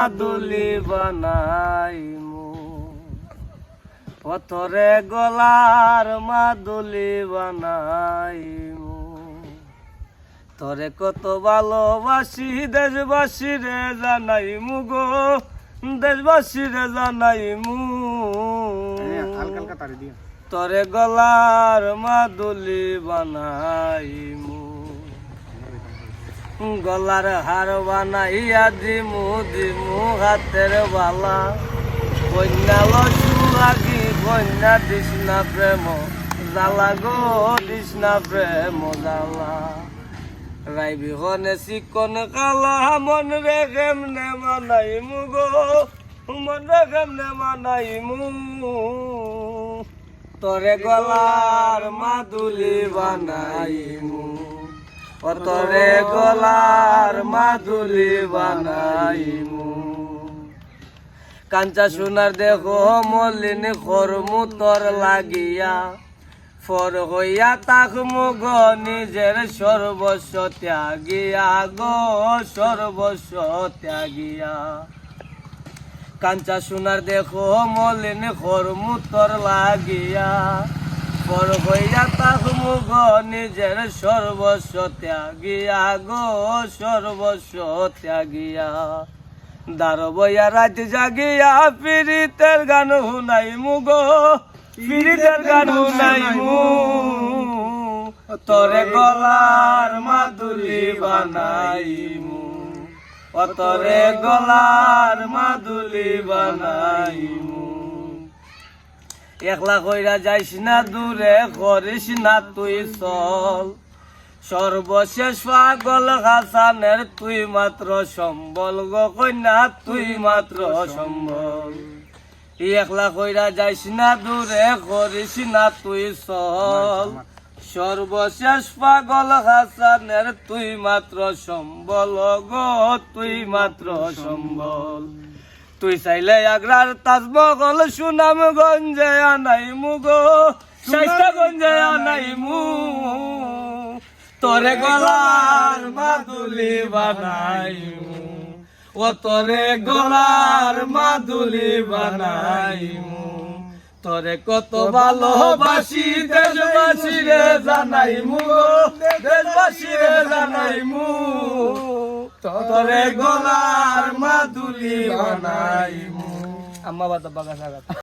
মাদুলি বানাইমু। পথরে গলার মাদুলি বানাইমু। তরে কত ভালোবাসি দেশবাসী রে জানাইমু। গো দেশবাসী রে জানাইমু তরে গলার মাদুলি বানাইমু। গলার হার বানাইয়া দিমু দিমু হাতের বালা। কন্যা লসু লাগি কন্যা দিসনা প্রেম জালা গো দিসনা প্রেম জালা রাই বিহনে চিকন কালা, মন রে কেমনে মানাইমু গো, মন রে কেমনে মানাইমু। তরে গলার মাদুলি বানাইমু। ও তরে গলার মাদুলি বানাইমু। কাঞ্চা সোনার দেখো মলিন খরমু তোর লাগিয়া। ফর হইয়া তাকমু গ নিজের সর্বস্ব ত্যাগিয়া গো, সর্বস্ব ত্যাগিয়া। কাঞ্চা সোনার দেখো মলিন খরমু তোর লাগিয়া। পর হইয়া তাকমু গ নিজের সর্বস্ব ত্যাগিয়া গো সর্বস্ব ত্যাগিয়া। দার বইয়া রাত জাগিয়া পীড়িতের গান শুনাই মুগ পীড়িতের গান শুনাই মু তরে গলার মাদুলি বানাইমু, অতরে গলার মাদুলি বানাইমু। একলা কইরা যাইস না দূরে, করিস না তুই চল। সর্বশেষ পাগল হাসানের তুই মাত্র সম্বল গো কন্যা, তুই মাত্র সম্বল। একলা কইরা যাইস না দূরে, করিস না তুই চল। সর্বশেষ পাগল হাসানের তুই মাত্র সম্বল গো, তুই মাত্র সম্বল। তুই চাইলে আগ্রার তাজমহল সুনাম গঞ্জে আনাই মুগো শাইস্তা গঞ্জে আনাই মু তোরে গলার মাদুলি বানাই ও তোরে গলার মাদুলি বানাই তোরে কত ভালোবাসি দেশবাসী রে জানাই মু দেশবাসী রে জানাই মু তোরে গলার মাদুলি বানাই মু আম্মা বাদ বাগা সাগা।